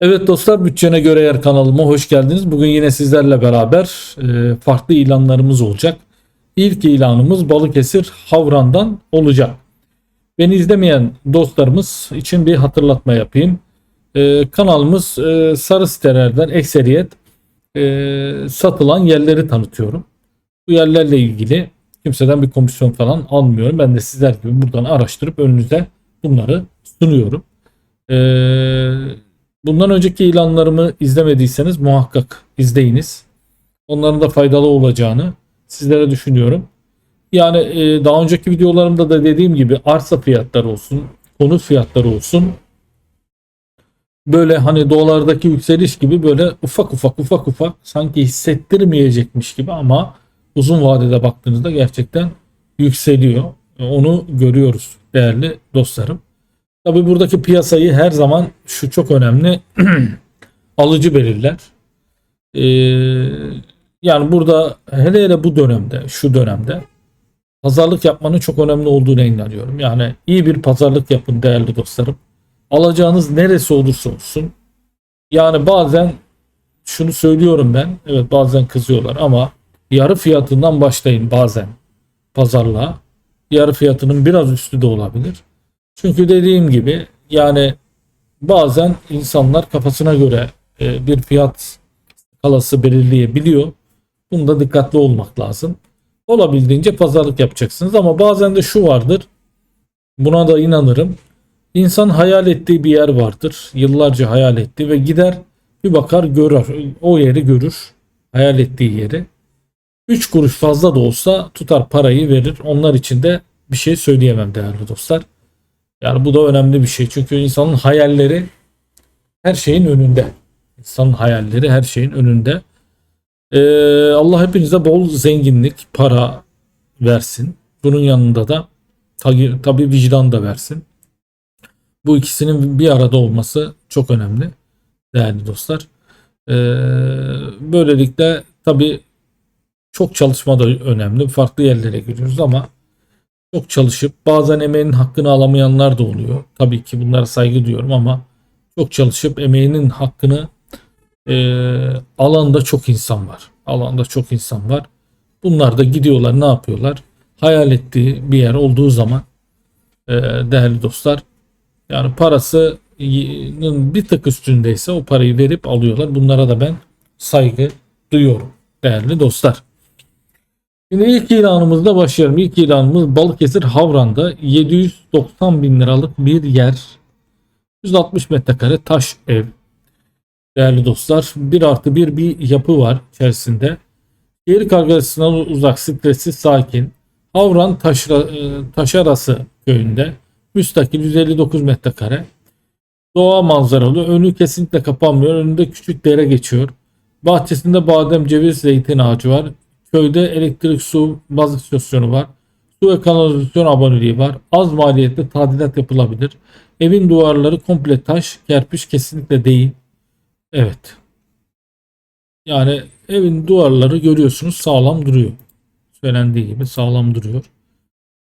Evet dostlar Bütçene Göre Yer kanalıma hoş geldiniz. Bugün yine sizlerle beraber e, farklı ilanlarımız olacak. İlk ilanımız Balıkesir Havran'dan olacak. Beni izlemeyen dostlarımız için bir hatırlatma yapayım. E, kanalımız e, sarı sitelerden ekseriyet satılan yerleri tanıtıyorum. Bu yerlerle ilgili kimseden bir komisyon falan almıyorum. Ben de sizler gibi buradan araştırıp önünüze bunları sunuyorum. Eee Bundan önceki ilanlarımı izlemediyseniz muhakkak izleyiniz. Onların da faydalı olacağını sizlere düşünüyorum. Yani e, daha önceki videolarımda da dediğim gibi arsa fiyatları olsun, konut fiyatları olsun. Böyle hani dolardaki yükseliş gibi böyle ufak ufak ufak ufak sanki hissettirmeyecekmiş gibi ama uzun vadede baktığınızda gerçekten yükseliyor. Onu görüyoruz değerli dostlarım. Tabi buradaki piyasayı her zaman şu çok önemli alıcı belirler. Ee, yani burada hele hele bu dönemde şu dönemde pazarlık yapmanın çok önemli olduğunu inanıyorum. Yani iyi bir pazarlık yapın değerli dostlarım. Alacağınız neresi olursa olsun. Yani bazen şunu söylüyorum ben. Evet bazen kızıyorlar ama yarı fiyatından başlayın bazen pazarlığa. Yarı fiyatının biraz üstü de olabilir. Çünkü dediğim gibi yani bazen insanlar kafasına göre e, bir fiyat skalası belirleyebiliyor. Bunda dikkatli olmak lazım. Olabildiğince pazarlık yapacaksınız ama bazen de şu vardır. Buna da inanırım. İnsan hayal ettiği bir yer vardır. Yıllarca hayal etti ve gider bir bakar görür. O yeri görür. Hayal ettiği yeri. 3 kuruş fazla da olsa tutar parayı verir. Onlar için de bir şey söyleyemem değerli dostlar. Yani bu da önemli bir şey. Çünkü insanın hayalleri her şeyin önünde. İnsanın hayalleri her şeyin önünde. Ee, Allah hepinize bol zenginlik, para versin. Bunun yanında da tabi, tabi vicdan da versin. Bu ikisinin bir arada olması çok önemli değerli dostlar. Ee, böylelikle tabi çok çalışma da önemli. Farklı yerlere giriyoruz ama çok çalışıp bazen emeğinin hakkını alamayanlar da oluyor. Tabii ki bunlara saygı duyuyorum ama çok çalışıp emeğinin hakkını e, alanda çok insan var. Alanda çok insan var. Bunlar da gidiyorlar ne yapıyorlar? Hayal ettiği bir yer olduğu zaman e, değerli dostlar yani parasının bir tık üstündeyse o parayı verip alıyorlar. Bunlara da ben saygı duyuyorum değerli dostlar. Şimdi ilk ilanımızda başlayalım. İlk ilanımız Balıkesir Havran'da 790 bin liralık bir yer. 160 metrekare taş ev. Değerli dostlar 1 artı 1 bir yapı var içerisinde. Şehir kargaşasından uzak, stressiz, sakin. Havran Taşra, e, Taşarası köyünde. Müstakil 159 metrekare. Doğa manzaralı. Önü kesinlikle kapanmıyor. Önünde küçük dere geçiyor. Bahçesinde badem, ceviz, zeytin ağacı var. Köyde elektrik, su, baz istasyonu var. Su ve kanalizasyon aboneliği var. Az maliyette tadilat yapılabilir. Evin duvarları komple taş, kerpiç kesinlikle değil. Evet. Yani evin duvarları görüyorsunuz sağlam duruyor. Söylendiği gibi sağlam duruyor.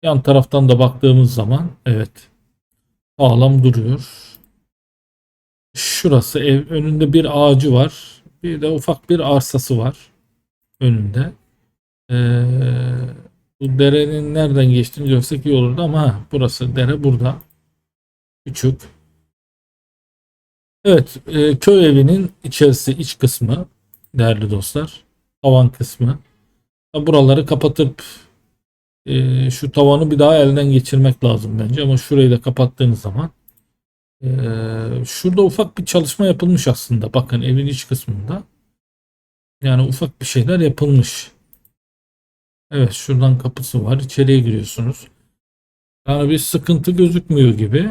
Yan taraftan da baktığımız zaman evet sağlam duruyor. Şurası ev önünde bir ağacı var. Bir de ufak bir arsası var önünde. Ee, bu derenin nereden geçtiğini görsek iyi olurdu ama ha, burası dere burada. Küçük. Evet, e, köy evinin içerisi iç kısmı değerli dostlar. Tavan kısmı. Buraları kapatıp e, şu tavanı bir daha elden geçirmek lazım bence ama şurayı da kapattığınız zaman e, şurada ufak bir çalışma yapılmış aslında. Bakın evin iç kısmında. Yani ufak bir şeyler yapılmış. Evet şuradan kapısı var. İçeriye giriyorsunuz. Yani bir sıkıntı gözükmüyor gibi.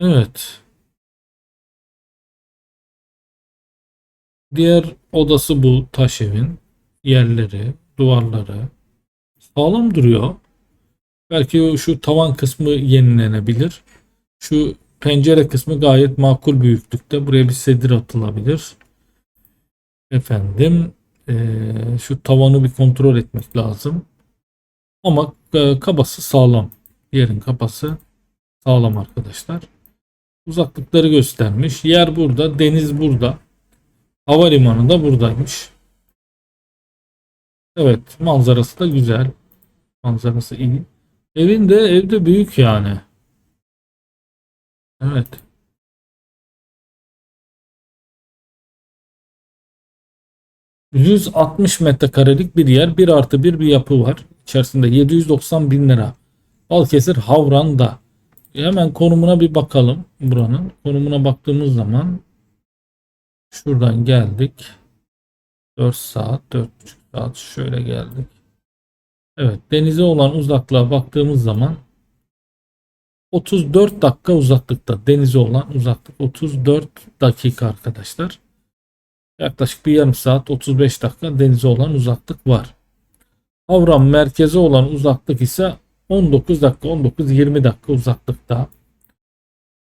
Evet. Diğer odası bu taş evin. Yerleri, duvarları sağlam duruyor. Belki şu tavan kısmı yenilenebilir. Şu pencere kısmı gayet makul büyüklükte. Buraya bir sedir atılabilir. Efendim ee, şu tavanı bir kontrol etmek lazım. Ama e, kabası sağlam. Yerin kapası sağlam arkadaşlar. Uzaklıkları göstermiş. Yer burada, deniz burada. Havalimanı da buradaymış. Evet, manzarası da güzel. Manzarası iyi. Evin de evde büyük yani. Evet. ...160 metrekarelik bir yer... ...1 artı 1 bir yapı var. İçerisinde 790 bin lira. Balıkesir Havran'da. Hemen konumuna bir bakalım buranın. Konumuna baktığımız zaman... ...şuradan geldik. 4 saat, 4,5 saat şöyle geldik. Evet, denize olan uzaklığa baktığımız zaman 34 dakika uzaklıkta. Denize olan uzaklık 34 dakika arkadaşlar. Yaklaşık bir yarım saat 35 dakika denize olan uzaklık var. Havran merkeze olan uzaklık ise 19 dakika 19-20 dakika uzaklıkta.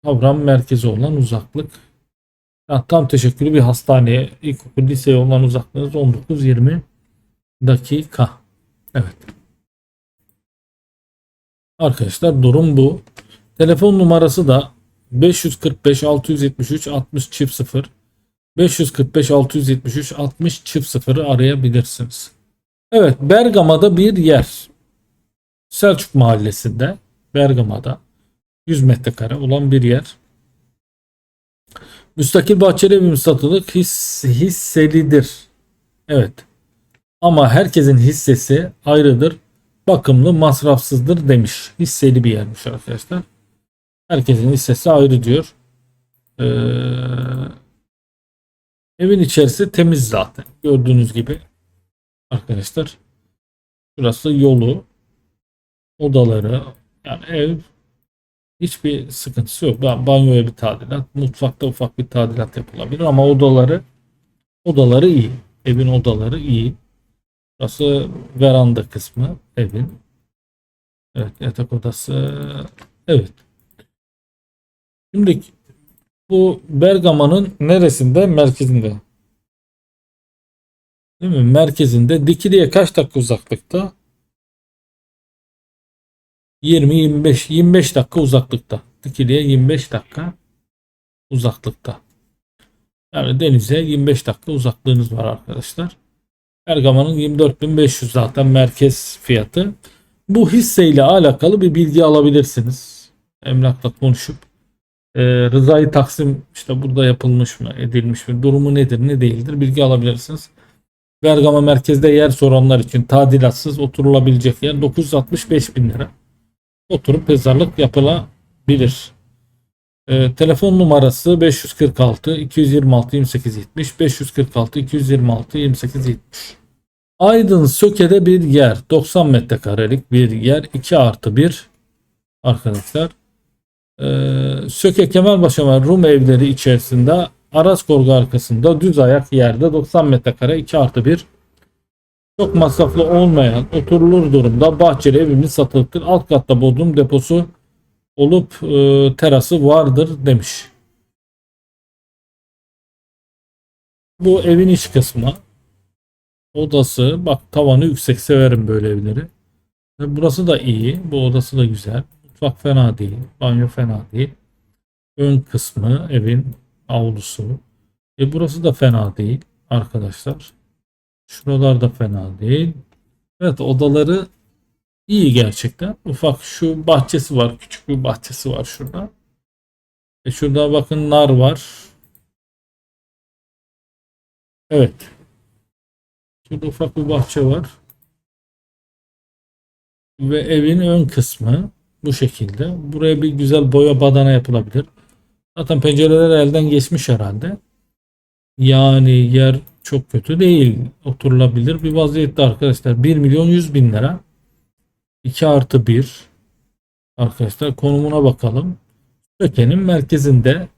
Havran merkeze olan uzaklık. Yani tam teşekkürlü bir hastaneye, ilkokul, liseye olan uzaklığınız 19-20 dakika. Evet. Arkadaşlar durum bu. Telefon numarası da 545 673 60 çift 0 545 673 60 çift 0'ı arayabilirsiniz. Evet Bergama'da bir yer. Selçuk Mahallesi'nde Bergama'da 100 metrekare olan bir yer. Müstakil bahçeli evimiz satılık his, hisselidir. Evet. Ama herkesin hissesi ayrıdır. Bakımlı, masrafsızdır demiş. Hisseli bir yermiş arkadaşlar. Herkesin hissesi ayrı diyor. Ee, evin içerisi temiz zaten. Gördüğünüz gibi arkadaşlar. Burası yolu, odaları, yani ev hiçbir sıkıntısı yok. Ba- Banyoya bir tadilat, mutfakta ufak bir tadilat yapılabilir ama odaları odaları iyi. Evin odaları iyi. Burası veranda kısmı evin. Evet yatak odası. Evet. Şimdi bu Bergama'nın neresinde? Merkezinde. Değil mi? Merkezinde. Dikili'ye kaç dakika uzaklıkta? 20-25 25 dakika uzaklıkta. Dikili'ye 25 dakika uzaklıkta. Yani denize 25 dakika uzaklığınız var arkadaşlar. Bergama'nın 24.500 zaten merkez fiyatı. Bu hisseyle alakalı bir bilgi alabilirsiniz. Emlakla konuşup e, rızayı taksim işte burada yapılmış mı edilmiş mi durumu nedir ne değildir bilgi alabilirsiniz. Bergama merkezde yer soranlar için tadilatsız oturulabilecek yer 965 bin lira. Oturup pazarlık yapılabilir. E, telefon numarası 546 226 28 70 546 226 28 70. Aydın Söke'de bir yer 90 metrekarelik bir yer 2 artı 1 arkadaşlar. Ee, Söke Kemalpaşa ve Rum evleri içerisinde Araskorgu arkasında düz ayak yerde 90 metrekare 2 artı 1 çok masraflı olmayan oturulur durumda bahçeli evimiz satılıktır. Alt katta bodrum deposu olup e, terası vardır demiş. Bu evin iç kısmı. Odası bak tavanı yüksek severim böyle evleri. Burası da iyi. Bu odası da güzel. Mutfak fena değil. Banyo fena değil. Ön kısmı evin avlusu. E burası da fena değil arkadaşlar. Şuralar da fena değil. Evet odaları iyi gerçekten. Ufak şu bahçesi var. Küçük bir bahçesi var şurada. E şurada bakın nar var. Evet. Şurada ufak bir bahçe var. Ve evin ön kısmı bu şekilde. Buraya bir güzel boya badana yapılabilir. Zaten pencereler elden geçmiş herhalde. Yani yer çok kötü değil. Oturulabilir bir vaziyette arkadaşlar. 1 milyon 100 bin lira. 2 artı 1. Arkadaşlar konumuna bakalım. Söke'nin merkezinde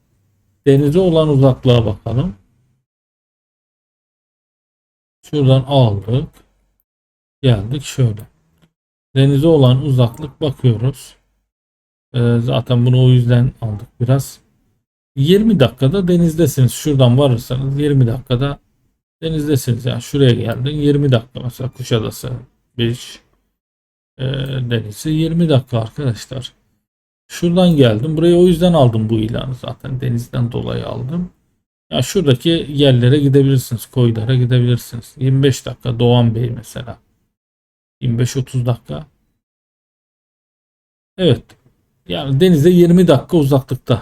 denize olan uzaklığa bakalım. Şuradan aldık. Geldik şöyle. Denize olan uzaklık bakıyoruz. Ee, zaten bunu o yüzden aldık biraz. 20 dakikada denizdesiniz. Şuradan varırsanız 20 dakikada denizdesiniz. Yani şuraya geldin 20 dakika mesela Kuşadası Beach e, denizi 20 dakika arkadaşlar. Şuradan geldim. Burayı o yüzden aldım bu ilanı zaten. Denizden dolayı aldım. Ya şuradaki yerlere gidebilirsiniz. Koylara gidebilirsiniz. 25 dakika Doğan Bey mesela. 25-30 dakika. Evet. Yani denize 20 dakika uzaklıkta.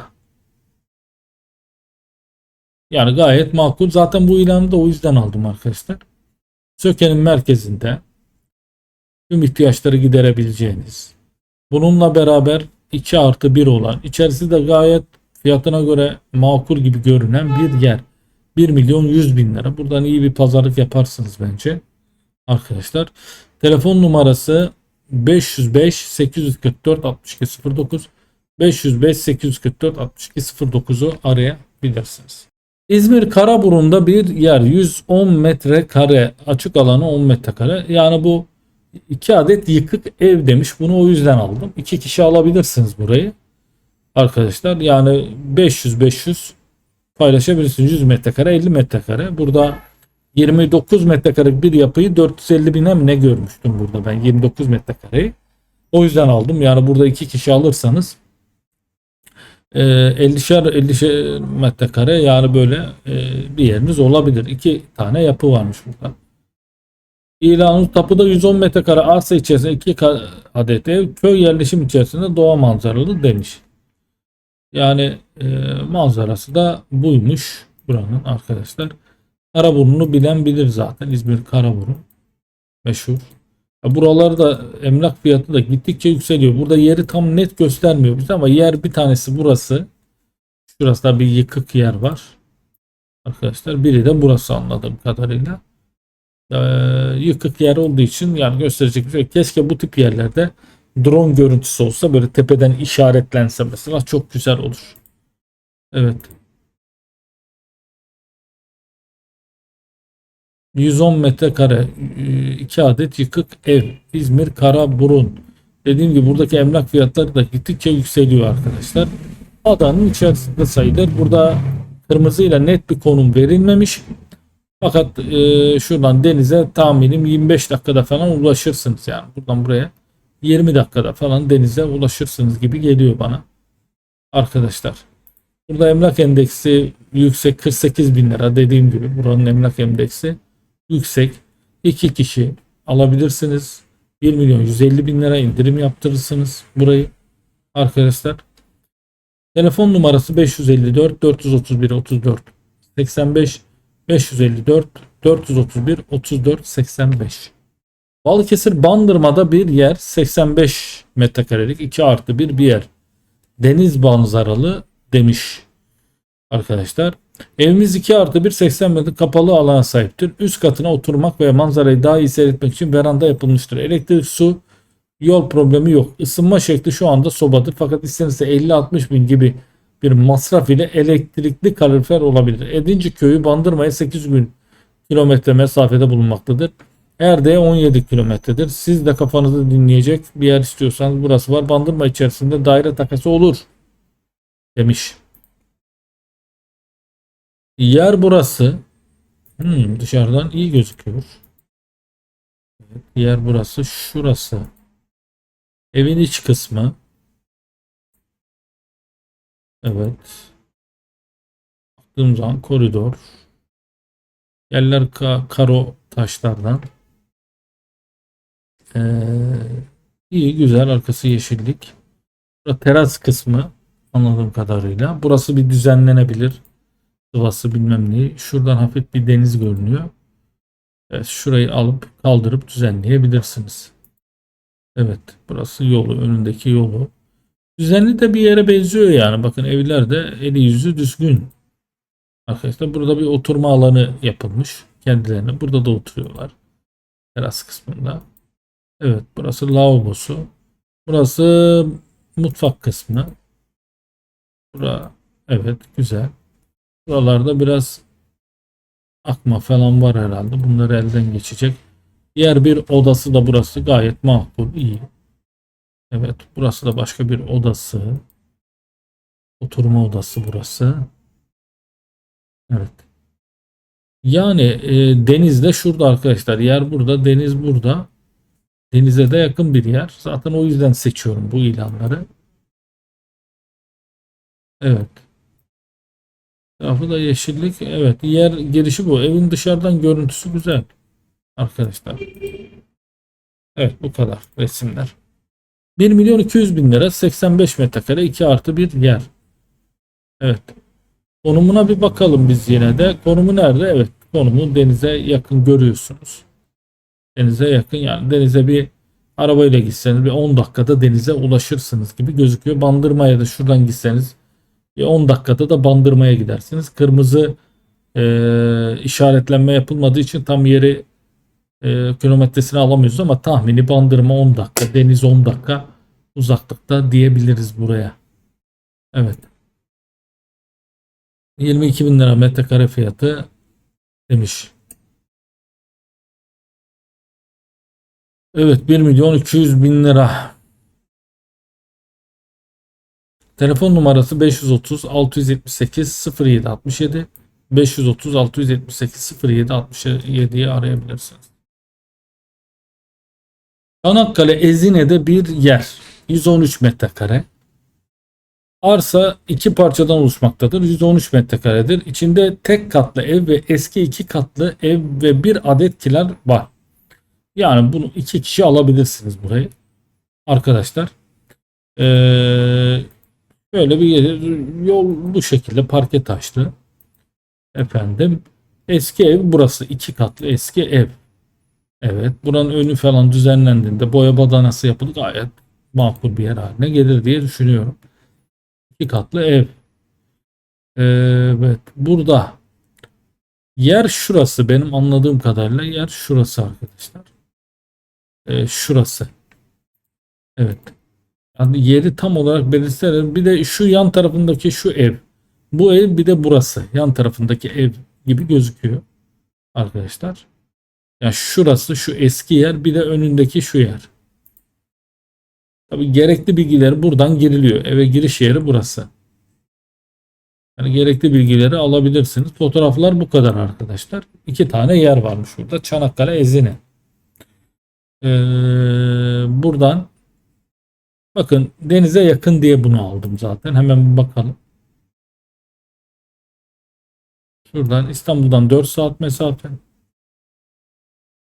Yani gayet makul. Zaten bu ilanı da o yüzden aldım arkadaşlar. Söke'nin merkezinde tüm ihtiyaçları giderebileceğiniz. Bununla beraber 2 artı 1 olan, içerisi de gayet fiyatına göre makul gibi görünen bir yer. 1 milyon 100 bin lira. Buradan iyi bir pazarlık yaparsınız bence. Arkadaşlar. Telefon numarası 505 844 62 09 505 844 62 09'u arayabilirsiniz. İzmir Karaburun'da bir yer 110 metrekare açık alanı 10 metrekare yani bu iki adet yıkık ev demiş. Bunu o yüzden aldım. İki kişi alabilirsiniz burayı. Arkadaşlar yani 500-500 paylaşabilirsiniz. 100 metrekare 50 metrekare burada 29 metrekare bir yapıyı 450 bine mi ne görmüştüm burada ben 29 metrekareyi o yüzden aldım yani burada iki kişi alırsanız e, 50'şer 50'şer metrekare yani böyle e, bir yeriniz olabilir. İki tane yapı varmış burada. İlanın tapuda 110 metrekare arsa içerisinde iki adet ev köy yerleşim içerisinde doğa manzaralı demiş. Yani e, manzarası da buymuş buranın arkadaşlar. Karaburun'u bilen bilir zaten. İzmir Karaburun meşhur. Ya Buraları da emlak fiyatı da gittikçe yükseliyor. Burada yeri tam net göstermiyor bize ama yer bir tanesi burası. Şurası da bir yıkık yer var. Arkadaşlar biri de burası anladığım kadarıyla. Ee, yıkık yer olduğu için yani gösterecek bir şey. Keşke bu tip yerlerde drone görüntüsü olsa böyle tepeden işaretlense mesela çok güzel olur. Evet. 110 metrekare 2 adet yıkık ev İzmir Karaburun dediğim gibi buradaki emlak fiyatları da gittikçe yükseliyor arkadaşlar. Adanın içerisinde sayılır. Burada kırmızıyla net bir konum verilmemiş. Fakat e, şuradan denize tahminim 25 dakikada falan ulaşırsınız yani. Buradan buraya 20 dakikada falan denize ulaşırsınız gibi geliyor bana arkadaşlar. Burada emlak endeksi yüksek 48 bin lira dediğim gibi buranın emlak endeksi yüksek. iki kişi alabilirsiniz. 1 milyon 150 bin lira indirim yaptırırsınız burayı arkadaşlar. Telefon numarası 554 431 34 85 554 431 34 85. Balıkesir Bandırma'da bir yer 85 metrekarelik 2 artı 1 bir yer. Deniz manzaralı demiş arkadaşlar. Evimiz 2 artı 1 80 metre kapalı alana sahiptir. Üst katına oturmak ve manzarayı daha iyi seyretmek için veranda yapılmıştır. Elektrik, su, yol problemi yok. Isınma şekli şu anda sobadır. Fakat istenirse 50-60 bin gibi bir masraf ile elektrikli kalorifer olabilir. Edinci köyü Bandırma'ya 8 gün kilometre mesafede bulunmaktadır. Erdek'e 17 kilometredir. Siz de kafanızı dinleyecek bir yer istiyorsanız burası var. Bandırma içerisinde daire takası olur demiş. Yer burası. Hmm, dışarıdan iyi gözüküyor. Evet, yer burası. Şurası. Evin iç kısmı. Evet. Baktığım zaman koridor. Yerler ka- karo taşlardan. Ee, iyi güzel arkası yeşillik. Burası teras kısmı anladığım kadarıyla. Burası bir düzenlenebilir sıvası bilmem neyi. Şuradan hafif bir deniz görünüyor. Evet, şurayı alıp kaldırıp düzenleyebilirsiniz. Evet burası yolu önündeki yolu. Düzenli de bir yere benziyor yani. Bakın evler de eli yüzü düzgün. Arkadaşlar burada bir oturma alanı yapılmış. Kendilerine burada da oturuyorlar. Teras kısmında. Evet burası lavabosu. Burası mutfak kısmı. Bura evet güzel. Buralarda biraz akma falan var herhalde. Bunları elden geçecek. Diğer bir odası da burası gayet makul, iyi. Evet, burası da başka bir odası. Oturma odası burası. Evet. Yani e, deniz de şurada arkadaşlar. Yer burada, deniz burada. Denize de yakın bir yer. Zaten o yüzden seçiyorum bu ilanları. Evet. Tarafı da yeşillik. Evet. Yer girişi bu. Evin dışarıdan görüntüsü güzel. Arkadaşlar. Evet bu kadar resimler. 1 milyon 200 bin lira 85 metrekare 2 artı bir yer. Evet. Konumuna bir bakalım biz yine de. Konumu nerede? Evet. Konumu denize yakın görüyorsunuz. Denize yakın yani denize bir arabayla gitseniz bir 10 dakikada denize ulaşırsınız gibi gözüküyor. Bandırmaya da şuradan gitseniz bir 10 dakikada da bandırmaya gidersiniz. Kırmızı e, işaretlenme yapılmadığı için tam yeri e, kilometresini alamıyoruz ama tahmini bandırma 10 dakika, deniz 10 dakika uzaklıkta diyebiliriz buraya. Evet. 22 bin lira metrekare fiyatı demiş. Evet 1 milyon 200 bin lira. Telefon numarası 530 678 07 67 530 678 07 67'yi arayabilirsiniz. Çanakkale Ezine'de bir yer. 113 metrekare. Arsa iki parçadan oluşmaktadır. 113 metrekaredir. İçinde tek katlı ev ve eski iki katlı ev ve bir adet kiler var. Yani bunu iki kişi alabilirsiniz burayı. Arkadaşlar. Ee, böyle bir yol bu şekilde parke taşlı. Efendim. Eski ev burası. iki katlı eski ev. Evet. Buranın önü falan düzenlendiğinde boya badanası yapılıp gayet makul bir yer haline gelir diye düşünüyorum. İki katlı ev. Evet. Burada yer şurası. Benim anladığım kadarıyla yer şurası arkadaşlar. Ee, şurası. Evet. Yani yeri tam olarak belirtilir. Bir de şu yan tarafındaki şu ev. Bu ev bir de burası. Yan tarafındaki ev gibi gözüküyor. Arkadaşlar. Yani şurası şu eski yer bir de önündeki şu yer. Tabi gerekli bilgiler buradan giriliyor. Eve giriş yeri burası. Yani gerekli bilgileri alabilirsiniz. Fotoğraflar bu kadar arkadaşlar. İki tane yer varmış burada. Çanakkale Ezine. Ee, buradan bakın denize yakın diye bunu aldım zaten. Hemen bakalım. Şuradan İstanbul'dan 4 saat mesafe.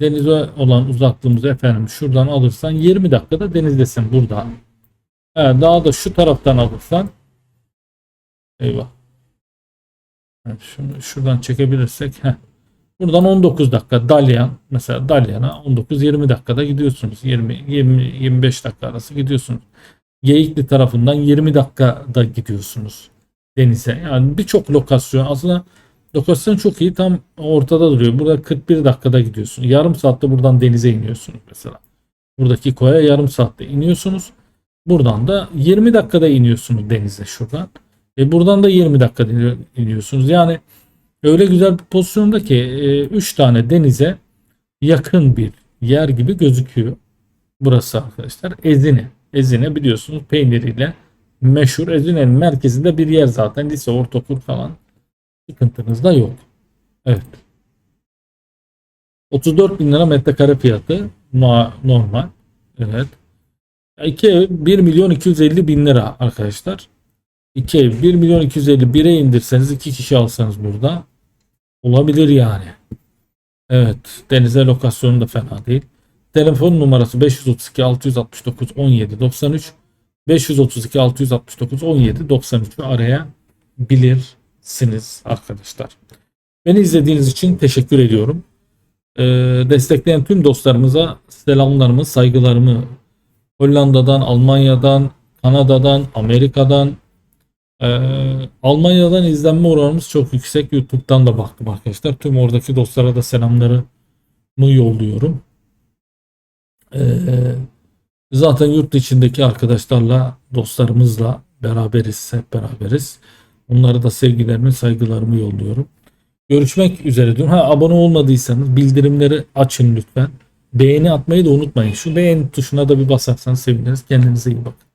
Denize olan uzaklığımız efendim şuradan alırsan 20 dakikada denizdesin burada. Evet, daha da şu taraftan alırsan eyvah. Evet, şunu şuradan çekebilirsek heh. Buradan 19 dakika Dalyan mesela Dalyan'a 19-20 dakikada gidiyorsunuz. 20 20 25 dakika arası gidiyorsunuz. Geyikli tarafından 20 dakikada gidiyorsunuz denize. Yani birçok lokasyon aslında Lokasyon çok iyi. Tam ortada duruyor. Burada 41 dakikada gidiyorsun. Yarım saatte buradan denize iniyorsunuz mesela. Buradaki koya yarım saatte iniyorsunuz. Buradan da 20 dakikada iniyorsunuz denize şuradan. E buradan da 20 dakikada iniyorsunuz. Yani öyle güzel bir pozisyonda ki 3 e, tane denize yakın bir yer gibi gözüküyor. Burası arkadaşlar Ezine. Ezine biliyorsunuz peyniriyle meşhur. Ezine'nin merkezinde bir yer zaten. Lise, ortaokul falan Sıkıntınız da yok. Evet. 34 bin lira metrekare fiyatı normal. Evet. İki ev 1 milyon 250 bin lira arkadaşlar. İki ev 1 milyon 250 1'e indirseniz iki kişi alsanız burada olabilir yani. Evet. Denize lokasyonu da fena değil. Telefon numarası 532 669 17 93 532 669 17 93 araya bilir siniz arkadaşlar. Beni izlediğiniz için teşekkür ediyorum. Ee, destekleyen tüm dostlarımıza selamlarımı, saygılarımı Hollanda'dan, Almanya'dan, Kanada'dan, Amerika'dan, e, Almanya'dan izlenme oranımız çok yüksek. YouTube'dan da baktım arkadaşlar. Tüm oradaki dostlara da selamlarımı yolluyorum. E, zaten yurt içindeki arkadaşlarla, dostlarımızla beraberiz, hep beraberiz. Onlara da sevgilerimi, saygılarımı yolluyorum. Görüşmek üzere diyorum. Ha abone olmadıysanız bildirimleri açın lütfen. Beğeni atmayı da unutmayın. Şu beğeni tuşuna da bir basarsanız seviniriz. Kendinize iyi bakın.